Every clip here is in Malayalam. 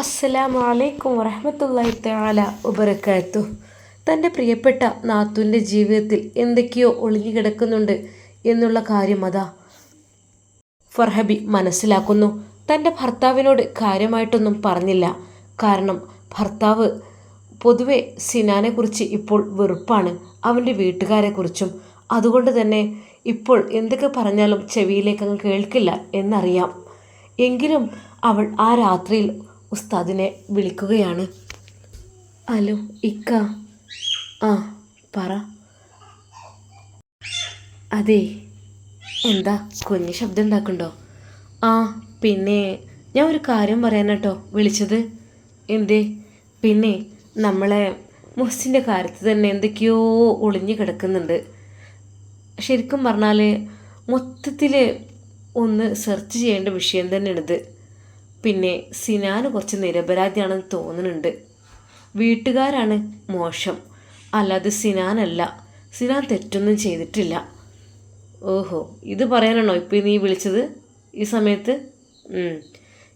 അസ്സലാമു അലൈക്കും വറഹമത്തല്ലാഹി തആല വബറകാത്തു. തന്റെ പ്രിയപ്പെട്ട നാത്തുവിന്റെ ജീവിതത്തിൽ എന്തൊക്കെയോ ഒളിഞ്ഞു കിടക്കുന്നുണ്ട് എന്നുള്ള കാര്യം അതാ ഫർഹബി മനസ്സിലാക്കുന്നു. തന്റെ ഭർത്താവിനോട് കാര്യമായിട്ടൊന്നും പറഞ്ഞില്ല. കാരണം ഭർത്താവ് പൊതുവെ സിനാനെക്കുറിച്ച് ഇപ്പോൾ വെറുപ്പാണ്. അവന്റെ വീട്ടുകാരെക്കുറിച്ചും. അതുകൊണ്ട് തന്നെ ഇപ്പോൾ എന്തൊക്കെ പറഞ്ഞാലും ചെവിയിലേക്ക് അങ്ങ് കേൾക്കില്ല എന്നറിയാം. എങ്കിലും അവൾ ആ രാത്രിയിൽ ഉസ്താദിനെ വിളിക്കുകയാണ്. ഹലോ ഇക്ക. ആ പറ. അതെ എന്താ കുഞ്ഞ് ശബ്ദം ഉണ്ടാക്കുന്നുണ്ടോ? ആ പിന്നെ ഞാൻ ഒരു കാര്യം പറയാനാട്ടോ വിളിച്ചത്. എന്തേ പിന്നെ നമ്മളെ മുഹസിന്റെ കാര്യത്തിൽ തന്നെ എന്തൊക്കെയോ ഒളിഞ്ഞു കിടക്കുന്നുണ്ട്. ശരിക്കും പറഞ്ഞാൽ മൊത്തത്തിൽ ഒന്ന് സെർച്ച് ചെയ്യേണ്ട വിഷയം തന്നെയാണിത്. പിന്നെ സിനാന് കുറച്ച് നിരപരാധിയാണെന്ന് തോന്നുന്നുണ്ട്. വീട്ടുകാരാണ് മോശം. അല്ലാതെ സിനാനല്ല. സിനാൻ തെറ്റൊന്നും ചെയ്തിട്ടില്ല. ഓഹോ ഇത് പറയാനാണോ? ഇപ്പോൾ നീ വിളിച്ചത്? ഈ സമയത്ത്?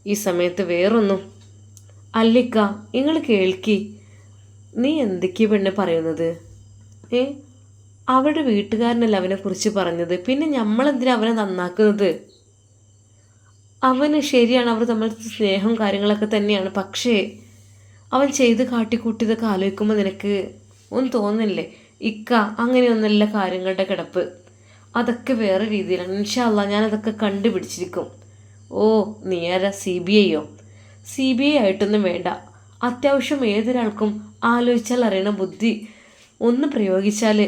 ഈ സമയത്ത് വേറൊന്നും. അല്ലിക്ക നിങ്ങൾ കേൾക്കി. നീ എന്തൊക്കെയാ പെണ്ണെ പറയുന്നത്? ഏ അവരുടെ വീട്ടുകാരനല്ല അവനെക്കുറിച്ച് പറഞ്ഞത്? പിന്നെ നമ്മളെന്തിനാ അവനെ നന്നാക്കുന്നത്? അവന് ശരിയാണ് അവർ തമ്മിൽ സ്നേഹം കാര്യങ്ങളൊക്കെ തന്നെയാണ്. പക്ഷേ അവൻ ചെയ്ത് കാട്ടിക്കൂട്ടിയതൊക്കെ ആലോചിക്കുമ്പോൾ നിനക്ക് ഒന്നും തോന്നുന്നില്ലേ? ഇക്ക അങ്ങനെയൊന്നുമല്ല കാര്യങ്ങളുടെ കിടപ്പ്. അതൊക്കെ വേറെ രീതിയിലാണ്. ഇൻഷാല്ല ഞാനതൊക്കെ കണ്ടുപിടിച്ചിരിക്കും. ഓ നീ സി ബി ഐയോ? സി ബി ഐ ആയിട്ടൊന്നും വേണ്ട. അത്യാവശ്യം ഏതൊരാൾക്കും ആലോചിച്ചാൽ അറിയണ ബുദ്ധി ഒന്ന് പ്രയോഗിച്ചാൽ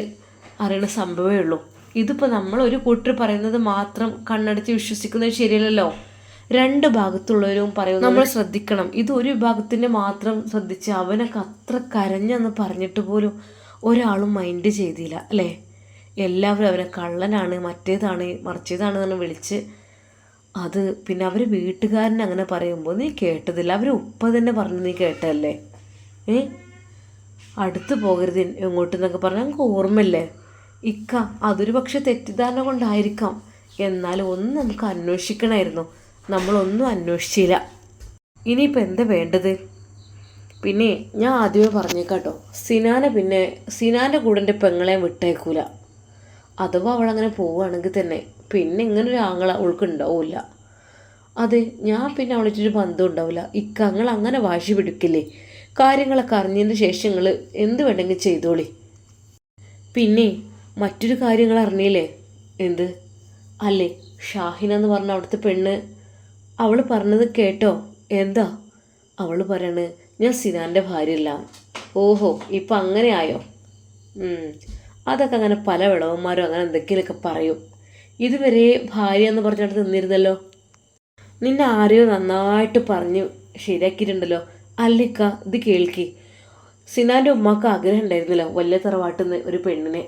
അറിയണ സംഭവമേ ഉള്ളൂ. ഇതിപ്പോൾ നമ്മൾ ഒരു കൂട്ടർ പറയുന്നത് മാത്രം കണ്ണടച്ച് വിശ്വസിക്കുന്നത് ശരിയല്ലല്ലോ. രണ്ട് ഭാഗത്തുള്ളവരും പറയുന്നു നമ്മൾ ശ്രദ്ധിക്കണം. ഇത് ഒരു വിഭാഗത്തിന്റെ മാത്രം ശ്രദ്ധിച്ച് അവനൊക്കെ അത്ര കരഞ്ഞെന്ന് പറഞ്ഞിട്ട് പോലും ഒരാളും മൈൻഡ് ചെയ്തില്ല അല്ലേ? എല്ലാവരും അവനെ കള്ളനാണ് മറ്റേതാണ് മറിച്ചതാണ് എന്ന് വിളിച്ച് അത് പിന്നെ അവർ വീട്ടുകാരൻ അങ്ങനെ പറയുമ്പോൾ നീ കേട്ടതില്ല. അവർ ഉപ്പ തന്നെ പറഞ്ഞു നീ കേട്ടല്ലേ ഏ? അടുത്ത് പോകരുത് എങ്ങോട്ടെന്നൊക്കെ പറഞ്ഞാൽ ഞങ്ങൾക്ക് ഓർമ്മയില്ലേ? ഇക്ക അതൊരു പക്ഷെ തെറ്റിദ്ധാരണ കൊണ്ടായിരിക്കാം. എന്നാലും ഒന്ന് നമുക്ക് അന്വേഷിക്കണമായിരുന്നു. നമ്മളൊന്നും അന്വേഷിച്ചില്ല. ഇനിയിപ്പോൾ എന്താ വേണ്ടത്? പിന്നെ ഞാൻ ആദ്യമേ പറഞ്ഞേക്കാട്ടോ. സിനാനെ പിന്നെ സിനാന്റെ കൂടെ എന്റെ പെങ്ങളെ വിട്ടേക്കൂല. അഥവാ അവളങ്ങനെ പോവുകയാണെങ്കിൽ തന്നെ പിന്നെ ഇങ്ങനെ ഒരു ആങ്ങള അവൾക്ക് ഉണ്ടാവില്ല അതെ ഞാൻ പിന്നെ അവളിട്ടൊരു ബന്ധം ഉണ്ടാവില്ല ഇക്കങ്ങൾ അങ്ങനെ വാശി പിടിക്കില്ലേ? കാര്യങ്ങളൊക്കെ അറിഞ്ഞതിന് ശേഷം നിങ്ങൾ എന്ത് വേണമെങ്കിൽ ചെയ്തോളി. പിന്നെ മറ്റൊരു കാര്യങ്ങൾ അറിഞ്ഞില്ലേ? എന്ത്? അല്ലേ? ഷാഹിന എന്ന് പറഞ്ഞ അവിടുത്തെ പെണ്ണ് അവൾ പറഞ്ഞത് കേട്ടോ. എന്താ? അവൾ പറയണ് ഞാൻ സിനാന്റെ ഭാര്യയല്ല. ഓഹോ ഇപ്പം അങ്ങനെ ആയോ അതൊക്കെ അങ്ങനെ പല വിളവന്മാരും അങ്ങനെ എന്തൊക്കെയൊക്കെ പറയും. ഇതുവരെ ഭാര്യ എന്ന് പറഞ്ഞിട്ട് നിന്നിരുന്നല്ലോ? നിന്നെ ആരെയോ നന്നായിട്ട് പറഞ്ഞ് ശരിയാക്കിയിട്ടുണ്ടല്ലോ. അല്ലിക്ക ഇത് കേൾക്കി. സിനാന്റെ ഉമ്മാക്ക് ആഗ്രഹം ഉണ്ടായിരുന്നല്ലോ വലിയ തറവാട്ടിൽ നിന്ന് ഒരു പെണ്ണിനെ.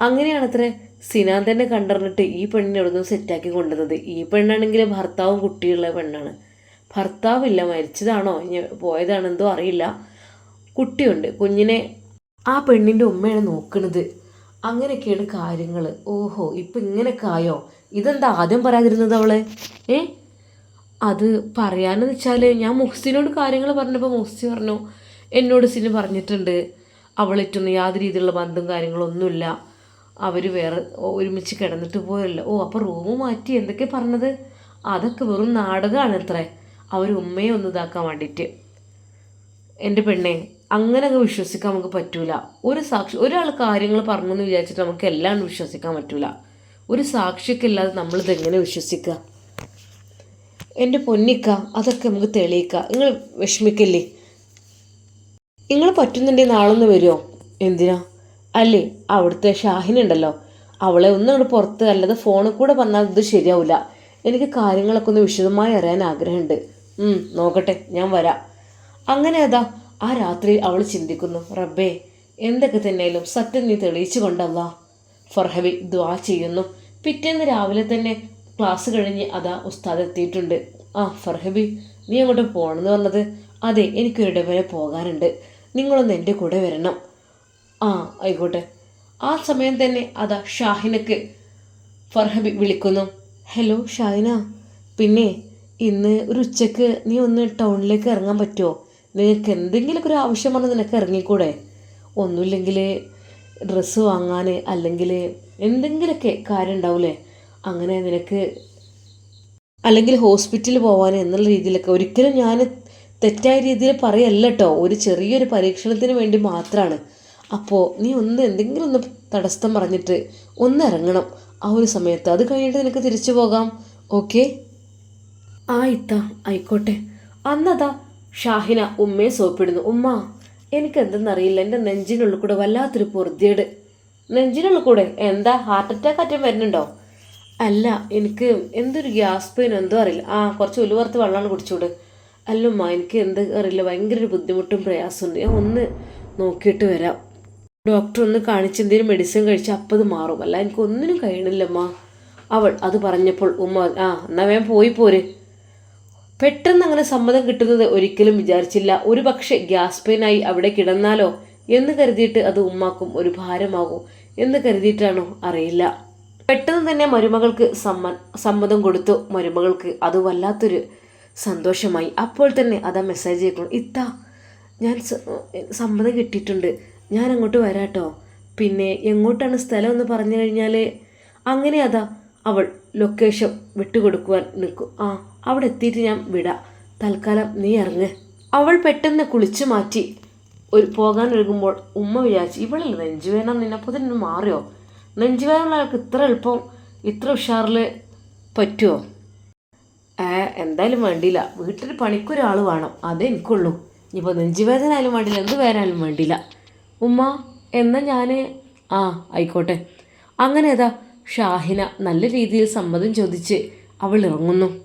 അങ്ങനെയാണത്രേ. സിനാൻ തന്നെ കണ്ടറിഞ്ഞിട്ട് ഈ പെണ്ണിനെ അവിടെ നിന്ന് സെറ്റാക്കി കൊണ്ടുവന്നത്. ഈ പെണ്ണാണെങ്കിൽ ഭർത്താവും കുട്ടിയുള്ള പെണ്ണാണ്. ഭർത്താവില്ല മരിച്ചതാണോ? ഇനി പോയതാണോ എന്തോ അറിയില്ല. കുട്ടിയുണ്ട്. കുഞ്ഞിനെ ആ പെണ്ണിന്റെ ഉമ്മയാണ് നോക്കണത്. അങ്ങനെയൊക്കെയാണ് കാര്യങ്ങൾ ഓഹോ ഇപ്പം ഇങ്ങനെയൊക്കെ ആയോ? ഇതെന്താ ആദ്യം പറയാതിരുന്നത് അവളെ? ഏ? അത് പറയാനെന്ന് വെച്ചാൽ ഞാൻ മുഹ്സിനോട് കാര്യങ്ങൾ പറഞ്ഞപ്പോൾ മുഹ്സി പറഞ്ഞു എന്നോട് സിന് പറഞ്ഞിട്ടുണ്ട്. അവളേറ്റൊന്നും യാതൊരു രീതിയിലുള്ള ബന്ധം കാര്യങ്ങളൊന്നുമില്ല. അവർ വേറെ ഒരുമിച്ച് കിടന്നിട്ട് പോയല്ലോ. ഓ അപ്പോൾ റൂം മാറ്റി എന്തൊക്കെ പറഞ്ഞത്? അതൊക്കെ വെറും നാടകമാണ് അത്രേ. അവർ ഉമ്മയെ ഒന്ന് ഇതാക്കാൻ വേണ്ടിയിട്ട് എന്റെ പെണ്ണെ അങ്ങനെ അങ്ങ് വിശ്വസിക്കാൻ നമുക്ക് പറ്റൂല. ഒരു സാക്ഷി ഒരാൾ കാര്യങ്ങൾ പറഞ്ഞു എന്ന് വിചാരിച്ചിട്ട് നമുക്ക് എല്ലാം വിശ്വസിക്കാൻ പറ്റൂല. ഒരു സാക്ഷിയൊക്കെ ഇല്ലാതെ നമ്മളിത് വിശ്വസിക്കുക എന്റെ പൊന്നിക്ക അതൊക്കെ നമുക്ക് തെളിയിക്കുക നിങ്ങൾ വിഷമിക്കല്ലേ? നിങ്ങൾ പറ്റുന്നുണ്ടെങ്കിൽ നാളൊന്ന് വരുമോ എന്തിനാ? അല്ലേ? അവിടുത്തെ ഷാഹിനുണ്ടല്ലോ അവളെ ഒന്നും അവിടെ പുറത്ത് അല്ലാതെ ഫോണിൽ കൂടെ വന്നാൽ ഇത് ശരിയാവില്ല എനിക്ക് കാര്യങ്ങളൊക്കെ ഒന്ന് വിശദമായി അറിയാൻ ആഗ്രഹമുണ്ട്. നോക്കട്ടെ ഞാൻ വരാം. അങ്ങനെ അതാ ആ രാത്രി അവൾ ചിന്തിക്കുന്നു. റബ്ബേ എന്തൊക്കെ തന്നെയാലും സത്യം നീ തെളിയിച്ചു കൊണ്ടല്ല. ഫർഹബി ദ്വാ ചെയ്യുന്നു. പിറ്റേന്ന് രാവിലെ തന്നെ ക്ലാസ് കഴിഞ്ഞ് അതാ ഉസ്താദ് എത്തിയിട്ടുണ്ട്. ആ ഫർഹബി നീ അങ്ങോട്ട് പോകണമെന്ന് പറഞ്ഞത് അതെ എനിക്കൊരിടം വരെ പോകാനുണ്ട്. നിങ്ങളൊന്ന് എന്റെ കൂടെ വരണം. ആ ആയിക്കോട്ടെ. ആ സമയം തന്നെ അതാ ഷാഹിനക്ക്. ഫർഹബി വിളിക്കുന്നു. ഹലോ ഷാഹിന. പിന്നെ ഇന്ന് ഒരു ഉച്ചയ്ക്ക് നീ ഒന്ന് ടൗണിലേക്ക് ഇറങ്ങാൻ പറ്റുമോ നിനക്ക് എന്തെങ്കിലുമൊക്കെ ഒരു ആവശ്യം വന്നാൽ നിനക്ക് ഇറങ്ങിക്കൂടെ? ഒന്നുമില്ലെങ്കിൽ ഡ്രസ്സ് വാങ്ങാൻ അല്ലെങ്കിൽ എന്തെങ്കിലുമൊക്കെ കാര്യം ഉണ്ടാവില്ലേ അങ്ങനെ നിനക്ക് അല്ലെങ്കിൽ ഹോസ്പിറ്റലിൽ പോകാൻ എന്നുള്ള രീതിയിലൊക്കെ ഒരിക്കലും ഞാൻ തെറ്റായ രീതിയിൽ പറയല്ല ഒരു ചെറിയൊരു പരീക്ഷണത്തിന് വേണ്ടി മാത്രമാണ്. അപ്പോൾ നീ ഒന്ന് എന്തെങ്കിലും ഒന്ന് തടസ്സം പറഞ്ഞിട്ട് ഒന്ന് ഇറങ്ങണം. ആ ഒരു സമയത്ത് അത് കഴിഞ്ഞിട്ട് നിനക്ക് തിരിച്ചു പോകാം. ഓക്കെ? ആ ഇത്ത ആയിക്കോട്ടെ. അന്നതാ ഷാഹിന ഉമ്മയെ സോപ്പിടുന്നു. ഉമ്മ എനിക്ക് എന്തെന്നറിയില്ല. എന്റെ നെഞ്ചിനുള്ളിൽ കൂടെ വല്ലാത്തൊരു പൊറുതിയേട്. നെഞ്ചിനുള്ളിൽ കൂടെ എന്താ? ഹാർട്ട് അറ്റാക്ക് അറ്റം വരുന്നുണ്ടോ? അല്ല എനിക്ക് എന്തൊരു ഗ്യാസ് പെയിൻ എന്തോ അറിയില്ല. ആ കുറച്ച് ഉലുവർത്ത് വെള്ളമാണ് കുടിച്ചൂട്. അല്ലമ്മ എനിക്ക് എന്ത് അറിയില്ല. ഭയങ്കര ഒരു ബുദ്ധിമുട്ടും പ്രയാസമുണ്ട് ഞാൻ ഒന്ന് നോക്കിയിട്ട് വരാം. ഡോക്ടർ ഒന്ന് കാണിച്ച് എന്തെങ്കിലും മെഡിസിൻ കഴിച്ചാൽ അപ്പം അത് മാറും. അല്ല എനിക്ക് ഒന്നിനും കഴിയണില്ലമ്മ. അവൾ അത് പറഞ്ഞപ്പോൾ ഉമ്മ ആ എന്നാ വേഗം പോയി പോര്. പെട്ടെന്ന് അങ്ങനെ സമ്മതം കിട്ടുന്നത് ഒരിക്കലും വിചാരിച്ചില്ല. ഒരു പക്ഷേ ഗ്യാസ് പെയിനായി അവിടെ കിടന്നാലോ എന്ന് കരുതിയിട്ട് അത് ഉമ്മാക്കും ഒരു ഭാരമാകും എന്ന് കരുതിയിട്ടാണോ അറിയില്ല. പെട്ടെന്ന് തന്നെ മരുമകൾക്ക് സമ്മ സമ്മതം കൊടുത്തു. മരുമകൾക്ക് അത് വല്ലാത്തൊരു സന്തോഷമായി. അപ്പോൾ തന്നെ അതാ മെസ്സേജ് അയക്കണം ഇത്ത ഞാൻ സമ്മതം കിട്ടിയിട്ടുണ്ട്. ഞാൻ അങ്ങോട്ട് വരാട്ടോ. പിന്നെ എങ്ങോട്ടാണ് സ്ഥലം എന്ന് പറഞ്ഞു കഴിഞ്ഞാൽ അങ്ങനെ അതാ അവൾ ലൊക്കേഷൻ വിട്ടുകൊടുക്കുവാൻ നിൽക്കും. ആ അവിടെ എത്തിയിട്ട് ഞാൻ വിടാം. തൽക്കാലം നീ ഇറങ്ങ്. അവൾ പെട്ടെന്ന് കുളിച്ചു മാറ്റി. ഒരു പോകാൻ ഒരുങ്ങുമ്പോൾ ഉമ്മ വിചാരിച്ചു ഇവളല്ല നെഞ്ചുവേന നിന്നപ്പോൾ തന്നെ മാറിയോ? നെഞ്ചുവേനുള്ള ആൾക്ക് ഇത്ര എളുപ്പം ഇത്ര ഉഷാറിൽ പറ്റുമോ ഏ എന്തായാലും വേണ്ടിയില്ല. വീട്ടിൽ പണിക്കൊരാൾ വേണം. അതേ എനിക്കുള്ളൂ. ഇനിയിപ്പോൾ ആയാലും വേണ്ടില്ല എന്ത് വേനായാലും വേണ്ടിയില്ല. ഉമ്മ എന്നാ ഞാൻ ആ ആയിക്കോട്ടെ. അങ്ങനെ അതാ ഷാഹിന നല്ല രീതിയിൽ സമ്മതം ചോദിച്ച് അവൾ ഇറങ്ങുന്നു.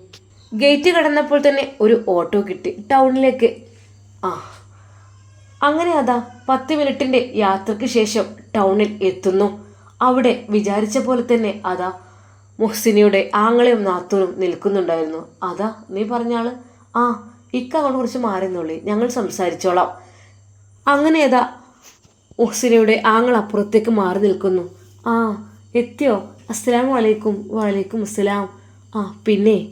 ഗേറ്റ് കടന്നപ്പോൾ തന്നെ ഒരു ഓട്ടോ കിട്ടി ടൗണിലേക്ക്. ആ അങ്ങനെ അതാ പത്ത് മിനിറ്റിന്റെ യാത്രയ്ക്ക് ശേഷം ടൗണിൽ എത്തുന്നു. അവിടെ വിചാരിച്ച പോലെ തന്നെ അതാ മുഹ്സിനിയുടെ ആങ്ങളെയും നാത്തൂനും നിൽക്കുന്നുണ്ടായിരുന്നു. അതാ നീ പറഞ്ഞാൾ ആ ഇക്ക അങ്ങോട്ട് കുറച്ച് മാറിയെന്നുള്ളി ഞങ്ങൾ സംസാരിച്ചോളാം. അങ്ങനെ അതാ മുഹ്സിനയുടെ ആങ്ങൾ അപ്പുറത്തേക്ക് മാറി നിൽക്കുന്നു. ആ എത്തിയോ? അസ്സലാം വലൈക്കും വലൈക്കും അസ്സലാം. ആ പിന്നെ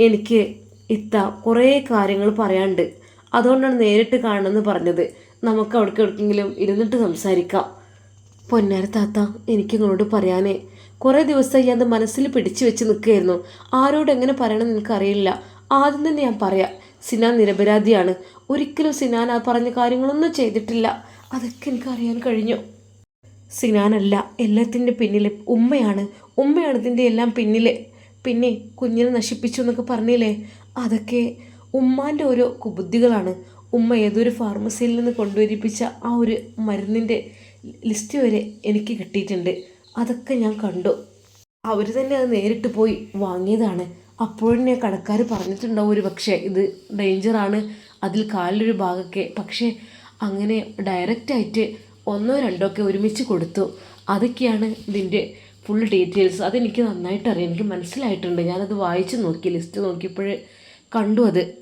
എനിക്ക് ഇത്ത കുറേ കാര്യങ്ങൾ പറയാണ്ട് അതുകൊണ്ടാണ് നേരിട്ട് കാണണമെന്ന് പറഞ്ഞത്. നമുക്ക് അവിടേക്ക് എവിടെക്കെങ്കിലും ഇരുന്നിട്ട് സംസാരിക്കാം. പൊന്നാര താത്ത എനിക്ക് നിങ്ങളോട് പറയാനേ. കുറേ ദിവസമായി അത് മനസ്സിൽ പിടിച്ചു വെച്ച് നിൽക്കുകയായിരുന്നു. ആരോട് എങ്ങനെ പറയണമെന്ന് എനിക്കറിയില്ല. ആദ്യം തന്നെ ഞാൻ പറയാം സിനാൻ നിരപരാധിയാണ്. ഒരിക്കലും സിനാൻ ആ പറഞ്ഞ കാര്യങ്ങളൊന്നും ചെയ്തിട്ടില്ല. അതൊക്കെ എനിക്ക് അറിയാൻ കഴിഞ്ഞു. സിനാനല്ല എല്ലാത്തിന്റെ പിന്നിൽ ഉമ്മയാണ്. ഉമ്മയാണ് ഇതിന്റെ എല്ലാം പിന്നിൽ പിന്നെ കുഞ്ഞിനെ നശിപ്പിച്ചു എന്നൊക്കെ പറഞ്ഞില്ലേ? അതൊക്കെ ഉമ്മാന്റെ ഓരോ കുബുദ്ധികളാണ്. ഉമ്മ ഏതൊരു ഫാർമസിയിൽ നിന്ന് കൊണ്ടുവരിപ്പിച്ച ആ ഒരു മരുന്നിന്റെ ലിസ്റ്റ് വരെ എനിക്ക് കിട്ടിയിട്ടുണ്ട്. അതൊക്കെ ഞാൻ കണ്ടു. അവർ തന്നെ അത് നേരിട്ട് പോയി വാങ്ങിയതാണ്. അപ്പോഴന്നെ കടക്കാർ പറഞ്ഞിട്ടുണ്ടാവും ഒരു പക്ഷേ ഇത് ഡേഞ്ചറാണ്. അതിൽ കാലിലൊരു ഭാഗമൊക്കെ. പക്ഷേ അങ്ങനെ ഡയറക്റ്റായിട്ട് ഒന്നോ രണ്ടോ ഒക്കെ ഒരുമിച്ച് കൊടുത്തു. അതൊക്കെയാണ് ഇതിന്റെ ഫുൾ ഡീറ്റെയിൽസ് അതെനിക്ക് നന്നായിട്ടറിയാം. എനിക്ക് മനസ്സിലായിട്ടുണ്ട്. ഞാനത് വായിച്ച് നോക്കി ലിസ്റ്റ് നോക്കിയപ്പോൾ കണ്ടു അത്.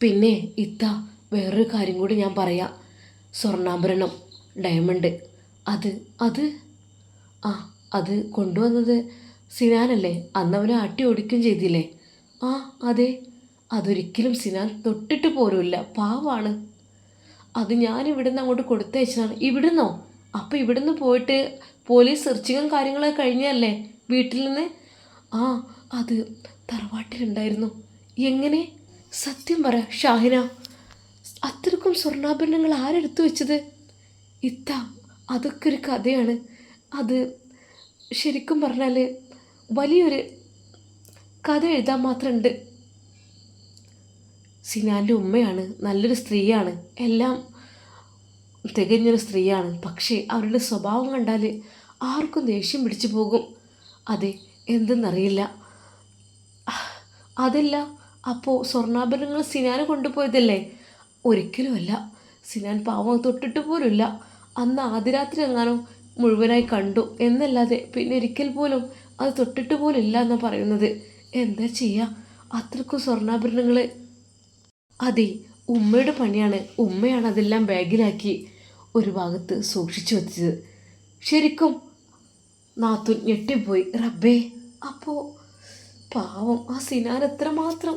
പിന്നെ ഇത്ത വേറൊരു കാര്യം കൂടി ഞാൻ പറയാം. സ്വർണാഭരണം ഡയമണ്ട് അത് അത് ആ അത് കൊണ്ടുവന്നത് സിനാനല്ലേ? അന്ന് അവനെ ആട്ടി ഓടിക്കുകയും ചെയ്തില്ലേ? ആ അതെ. അതൊരിക്കലും സിനാൻ തൊട്ടിട്ട് പോലുമില്ല. പാവാണ്. അത് ഞാൻ ഇവിടുന്ന് അങ്ങോട്ട് കൊടുത്തയച്ചതാണ് ഇവിടുന്നോ? അപ്പോൾ ഇവിടുന്ന് പോയിട്ട് പോലീസ് സെർച്ചിങ്ങും കാര്യങ്ങളൊക്കെ കഴിഞ്ഞല്ലേ വീട്ടിൽ നിന്ന്? ആ അത് തറവാട്ടിലുണ്ടായിരുന്നു. എങ്ങനെ? സത്യം പറ ഷാഹിന. അത്രക്കും സ്വർണാഭരണങ്ങൾ ആരെടുത്തു വെച്ചത്? ഇത്ത അതൊക്കെ ഒരു കഥയാണ്. അത് ശരിക്കും പറഞ്ഞാൽ വലിയൊരു കഥ എഴുതാൻ മാത്രമുണ്ട് സിനാന്റെ ഉമ്മയാണ് നല്ലൊരു സ്ത്രീയാണ് എല്ലാം തികഞ്ഞൊരു സ്ത്രീയാണ്. പക്ഷേ അവരുടെ സ്വഭാവം കണ്ടാൽ ആർക്കും ദേഷ്യം പിടിച്ചു പോകും. അതെ എന്തെന്നറിയില്ല. അതല്ല അപ്പോൾ സ്വർണാഭരണങ്ങൾ സിനാന് കൊണ്ടുപോയതല്ലേ? ഒരിക്കലുമല്ല. സിനാൻ പാവം തൊട്ടിട്ട് പോലുമില്ല. അന്ന് ആദ്യരാത്രി എങ്ങാനും മുഴുവനായി കണ്ടു. എന്നല്ലാതെ പിന്നെ ഒരിക്കൽ പോലും അത് തൊട്ടിട്ട് പോലും ഇല്ല എന്നാണ് പറയുന്നത്. എന്താ ചെയ്യുക അത്രക്കും സ്വർണാഭരണങ്ങൾ അതെ ഉമ്മയുടെ പണിയാണ്. ഉമ്മയാണ് അതെല്ലാം ബാഗിലാക്കി ഒരു ഭാഗത്ത് സൂക്ഷിച്ചു വെച്ചത്. ശരിക്കും നാത്തു ഞെട്ടിപ്പോയി. റബ്ബേ അപ്പോൾ പാവം ആ സിനാൻ എത്രമാത്രം?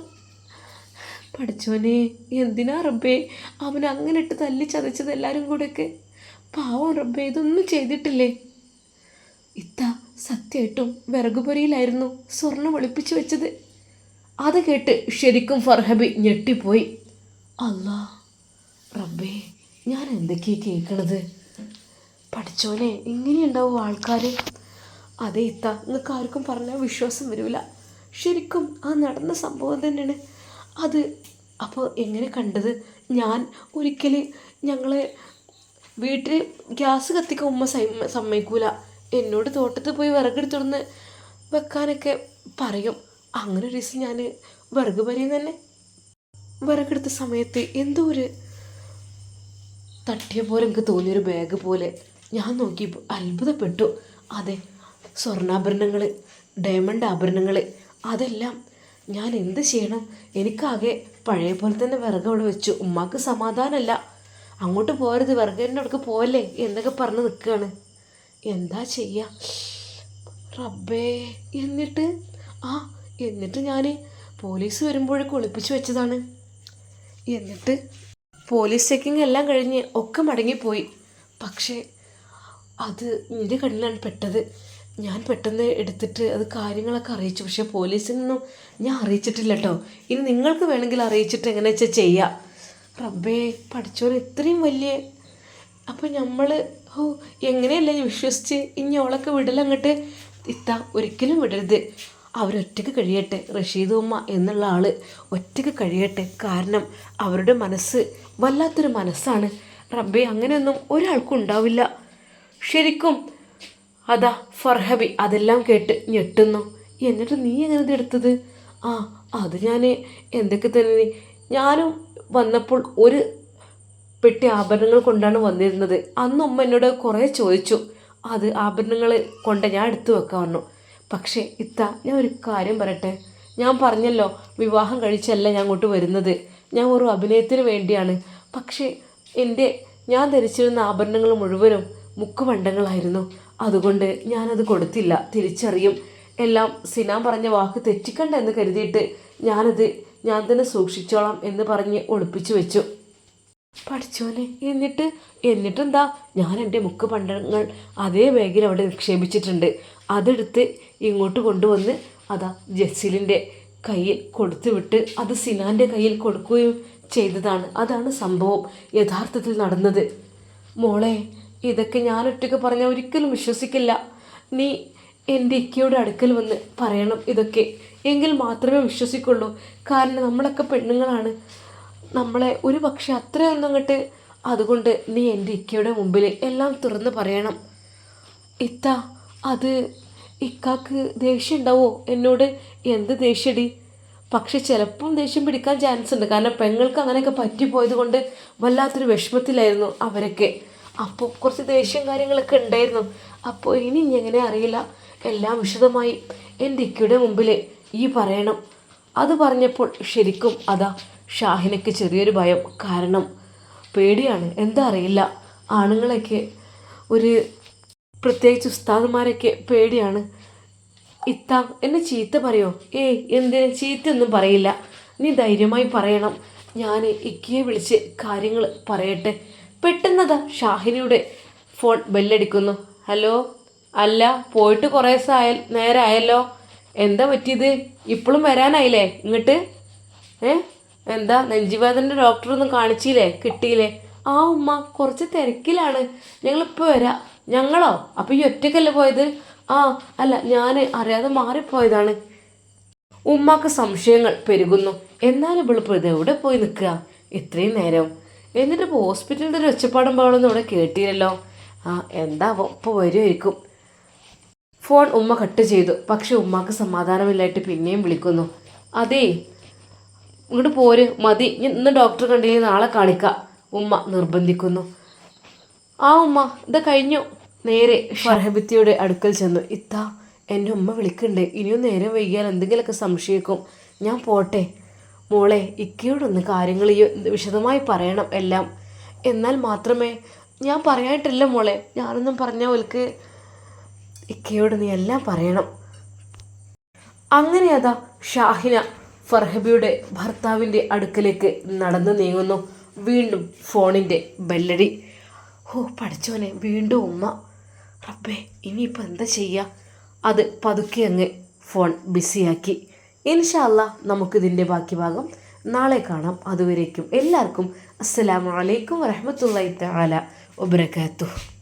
പഠിച്ചോനെ എന്തിനാ റബ്ബേ? അവൻ അങ്ങനെ ഇട്ട് തല്ലി ചതച്ചത് എല്ലാവരും കൂടെയൊക്കെ. പാവം റബ്ബേ ഇതൊന്നും ചെയ്തിട്ടില്ലേ? ഇത്ത സത്യമായിട്ടും വിറകുപൊരിയിലായിരുന്നു സ്വർണം ഒളിപ്പിച്ചു വെച്ചത്. അത് കേട്ട് ശരിക്കും ഫർഹബി ഞെട്ടിപ്പോയി. അല്ലാ റബ്ബേ ഞാൻ എന്തൊക്കെയാ കേൾക്കണത് പഠിച്ചോനെ ഇങ്ങനെയുണ്ടാവും ആൾക്കാർ അതെ ഇത്ത നിങ്ങൾക്ക് ആർക്കും പറഞ്ഞാൽ വിശ്വാസം വരില്ല ശരിക്കും ആ നടന്ന സംഭവം തന്നെയാണ്. അത് അപ്പോൾ എങ്ങനെ കണ്ടത്? ഞാൻ ഒരിക്കൽ ഞങ്ങളെ വീട്ടിൽ ഗ്യാസ് കത്തിക്കാൻ ഉമ്മ സമ്മ സമ്മതിക്കൂല. എന്നോട് തോട്ടത്തിൽ പോയി വിറകെടുത്തുടന്ന് വെക്കാനൊക്കെ പറയും. അങ്ങനെ ഒരു ദിവസം ഞാൻ വിറക് വരെയും തന്നെ വിറകെടുത്ത സമയത്ത് എന്തോ ഒരു തട്ടിയ പോലെ എനിക്ക് തോന്നിയൊരു ബാഗ് പോലെ ഞാൻ നോക്കിയപ്പോൾ അത്ഭുതപ്പെട്ടു. അതെ സ്വർണാഭരണങ്ങൾ ഡയമണ്ട് ആഭരണങ്ങൾ അതെല്ലാം ഞാൻ എന്ത് ചെയ്യണം? എനിക്കാകെ പഴയ പോലെ തന്നെ വിറക് അവിടെ വെച്ചു. ഉമ്മാക്ക് സമാധാനമല്ല അങ്ങോട്ട് പോരുത് വിറകിന്റെ അടുക്ക് പോവല്ലേ എന്നൊക്കെ പറഞ്ഞ് നിൽക്കുകയാണ് എന്താ ചെയ്യുക റബ്ബേ എന്നിട്ട് ആ എന്നിട്ട് ഞാൻ പോലീസ് വരുമ്പോഴേക്ക് ഒളിപ്പിച്ചു വെച്ചതാണ്. എന്നിട്ട് പോലീസ് ചെക്കിംഗ് എല്ലാം കഴിഞ്ഞ് ഒക്കെ മടങ്ങിപ്പോയി. പക്ഷേ അത് എന്റെ കണ്ണിലാണ് പെട്ടത്. ഞാൻ പെട്ടെന്ന് എടുത്തിട്ട് അത് കാര്യങ്ങളൊക്കെ അറിയിച്ചു. പക്ഷേ പോലീസിനൊന്നും ഞാൻ അറിയിച്ചിട്ടില്ല കേട്ടോ ഇനി നിങ്ങൾക്ക് വേണമെങ്കിൽ അറിയിച്ചിട്ട് എങ്ങനെ വെച്ചാൽ ചെയ്യാം? റബ്ബേ പഠിച്ചവർ ഇത്രയും വലിയ അപ്പം നമ്മൾ ഓ എങ്ങനെയല്ല വിശ്വസിച്ച് ഇനി അവളൊക്കെ വിടലങ്ങട്ട് ഇത്ത? ഒരിക്കലും വിടരുത്. അവരൊറ്റയ്ക്ക് കഴിയട്ടെ റഷീദ് ഉമ്മ എന്നുള്ള ആൾ ഒറ്റയ്ക്ക് കഴിയട്ടെ. കാരണം അവരുടെ മനസ്സ് വല്ലാത്തൊരു മനസ്സാണ്. റബ്ബെ അങ്ങനെയൊന്നും ഒരാൾക്കും ഉണ്ടാവില്ല. ശരിക്കും അതാ ഫർഹബി അതെല്ലാം കേട്ട് ഞെട്ടുന്നു. എന്നിട്ട് നീ എങ്ങനെ എടുത്തത്? ആ അത് ഞാൻ എന്തൊക്കെ തന്നെ ഞാനും വന്നപ്പോൾ ഒരു പെട്ടി ആഭരണങ്ങൾ കൊണ്ടാണ് വന്നിരുന്നത്. അന്ന് ഉമ്മ എന്നോട് കുറേ ചോദിച്ചു. അത് ആഭരണങ്ങൾ കൊണ്ട് ഞാൻ എടുത്തു വെക്കാൻ പറഞ്ഞു. പക്ഷേ ഇത്ത ഞാൻ ഒരു കാര്യം പറയട്ടെ? ഞാൻ പറഞ്ഞല്ലോ വിവാഹം കഴിച്ചല്ല ഞാൻ അങ്ങോട്ട് വരുന്നത്. ഞാൻ ഒരു അഭിനയത്തിന് വേണ്ടിയാണ്. പക്ഷേ എന്റെ ഞാൻ ധരിച്ചിരുന്ന ആഭരണങ്ങൾ മുഴുവനും മുക്കുമണ്ടങ്ങളായിരുന്നു. അതുകൊണ്ട് ഞാനത് കൊടുത്തില്ല. തിരിച്ചറിയും. എല്ലാം സിനാൻ പറഞ്ഞ വാക്ക് തെറ്റിക്കണ്ട എന്ന് കരുതിയിട്ട് ഞാനത് ഞാൻ തന്നെ സൂക്ഷിച്ചോളാം എന്ന് പറഞ്ഞ് ഒളിപ്പിച്ചു വെച്ചു. പഠിച്ചോനെ എന്നിട്ട് എന്നിട്ടെന്താ? ഞാൻ എന്റെ മുക്ക് പണ്ടങ്ങൾ അതേ ബാഗിൽ അവിടെ നിക്ഷേപിച്ചിട്ടുണ്ട്. അതെടുത്ത് ഇങ്ങോട്ട് കൊണ്ടുവന്ന് അതാ ജസീലിന്റെ കയ്യിൽ കൊടുത്തുവിട്ട് അത് സിനാന്റെ കയ്യിൽ കൊടുക്കുകയും ചെയ്തതാണ്. അതാണ് സംഭവം യഥാർത്ഥത്തിൽ നടന്നത്. മോളെ ഇതൊക്കെ ഞാൻ ഒറ്റയ്ക്ക് പറഞ്ഞാൽ ഒരിക്കലും വിശ്വസിക്കില്ല. നീ എന്റെ ഇക്കയുടെ അടുക്കൽ വന്ന് പറയണം ഇതൊക്കെ. എങ്കിൽ മാത്രമേ വിശ്വസിക്കുള്ളൂ. കാരണം നമ്മളൊക്കെ പെണ്ണുങ്ങളാണ്. നമ്മളെ ഒരു പക്ഷെ അത്രയൊന്നും അങ്ങോട്ട് അതുകൊണ്ട് നീ എന്റെ ഇക്കയുടെ മുമ്പിൽ എല്ലാം തുറന്ന് പറയണം. ഇത്ത അത് ഇക്കാക്ക് ദേഷ്യം ഉണ്ടാവോ എന്നോട് എന്ത് ദേഷ്യടി? പക്ഷെ ചിലപ്പം ദേഷ്യം പിടിക്കാൻ ചാൻസ് ഉണ്ട് കാരണം പെങ്ങൾക്ക് അങ്ങനെയൊക്കെ പറ്റിപ്പോയത് കൊണ്ട് വല്ലാത്തൊരു വിഷമത്തിലായിരുന്നു അവരൊക്കെ. അപ്പോൾ കുറച്ച് ദേഷ്യം കാര്യങ്ങളൊക്കെ ഉണ്ടായിരുന്നു. അപ്പോൾ ഇനി എങ്ങനെ അറിയില്ല. എല്ലാം വിശദമായി എന്റെ ഇക്കയുടെ മുമ്പിൽ ഈ പറയണം. അത് പറഞ്ഞപ്പോൾ ശരിക്കും അതാ ഷാഹിനയ്ക്ക് ചെറിയൊരു ഭയം. കാരണം പേടിയാണ്. എന്താ അറിയില്ല. ആണുങ്ങളൊക്കെ ഒരു പ്രത്യേകിച്ച് ഉസ്താദുമാരൊക്കെ പേടിയാണ്. ഇത്ത എന്നെ ചീത്ത പറയോ? ഏയ് എന്തിന് ചീത്തയൊന്നും പറയില്ല. നീ ധൈര്യമായി പറയണം. ഞാൻ ഇക്കയെ വിളിച്ച് കാര്യങ്ങൾ പറയട്ടെ. പെട്ടെന്നതാ ഷാഹിനിയുടെ ഫോൺ ബെല്ലടിക്കുന്നു. ഹലോ? അല്ല പോയിട്ട് കുറേ ദിവസമായ നേരെ ആയല്ലോ എന്താ പറ്റിയത്? ഇപ്പോഴും വരാനായില്ലേ? ഇങ്ങോട്ട്? ഏ? എന്താ നെഞ്ചുവേദന്റെ ഡോക്ടറൊന്നും കാണിച്ചില്ലേ? കിട്ടിയില്ലേ? ആ ഉമ്മ കുറച്ച് തിരക്കിലാണ്. ഞങ്ങളിപ്പോൾ വരാം. ഞങ്ങളോ? അപ്പോൾ ഈ ഒറ്റയ്ക്കല്ലേ പോയത്? ആ അല്ല ഞാൻ അറിയാതെ മാറിപ്പോയതാണ്. ഉമ്മാക്ക് സംശയങ്ങൾ പെരുകുന്നു. എന്നാലും ഇവളിപ്പോൾ ഇത് എവിടെ പോയി നിൽക്കുക? ഇത്രയും നേരം. എന്നിട്ട് ഇപ്പോൾ ഹോസ്പിറ്റലിന്റെ ഒരു ഒച്ചപ്പാടും പാടൊന്നും ഇവിടെ കേട്ടില്ലല്ലോ. ആ എന്താ ഇപ്പോൾ വരുമായിരിക്കും ഫോൺ ഉമ്മ കട്ട് ചെയ്തു. പക്ഷെ ഉമ്മാക്ക് സമാധാനമില്ലായിട്ട് പിന്നെയും വിളിക്കുന്നു. അതേ ഇങ്ങോട്ട് പോര്. മതി. ഇനി ഇന്ന് ഡോക്ടർ കണ്ടില്ലെങ്കിൽ നാളെ കാണിക്കാം. ഉമ്മ നിർബന്ധിക്കുന്നു. ആ ഉമ്മ ഇത് കഴിഞ്ഞു. നേരെ ഫർഹബിത്തിയുടെ അടുക്കൽ ചെന്നു. ഇത്താ എന്റെ ഉമ്മ വിളിക്കണ്ടേ. ഇനിയും നേരം വൈകിയാൽ എന്തെങ്കിലുമൊക്കെ സംശയിക്കും. ഞാൻ പോട്ടെ. മോളെ ഇക്കയോടൊന്ന് കാര്യങ്ങൾ വിശദമായി പറയണം എല്ലാം. എന്നാൽ മാത്രമേ ഞാൻ പറയായിട്ടില്ല മോളെ. ഞാനൊന്നും പറഞ്ഞ ഓൽക്ക് ഇക്കയോട് നീ എല്ലാം പറയണം. അങ്ങനെ അതാ ഷാഹിന ഫർഹബിയുടെ ഭർത്താവിന്റെ അടുക്കലേക്ക് നടന്നു നീങ്ങുന്നു. വീണ്ടും ഫോണിന്റെ ബെല്ലടി. ഓ പഠിച്ചോനെ വീണ്ടും ഉമ്മ. റബ്ബേ ഇനിയിപ്പോൾ എന്താ ചെയ്യുക അത് പതുക്കെ അങ്ങ് ഫോൺ ബിസിയാക്കി ഇൻഷാല്ല നമുക്കിതിന്റെ ബാക്കി ഭാഗം നാളെ കാണാം. അതുവരേക്കും എല്ലാവർക്കും അസ്സലാമു അലൈക്കും വറഹമത്തല്ലാ തആല വബറകാതുഹു.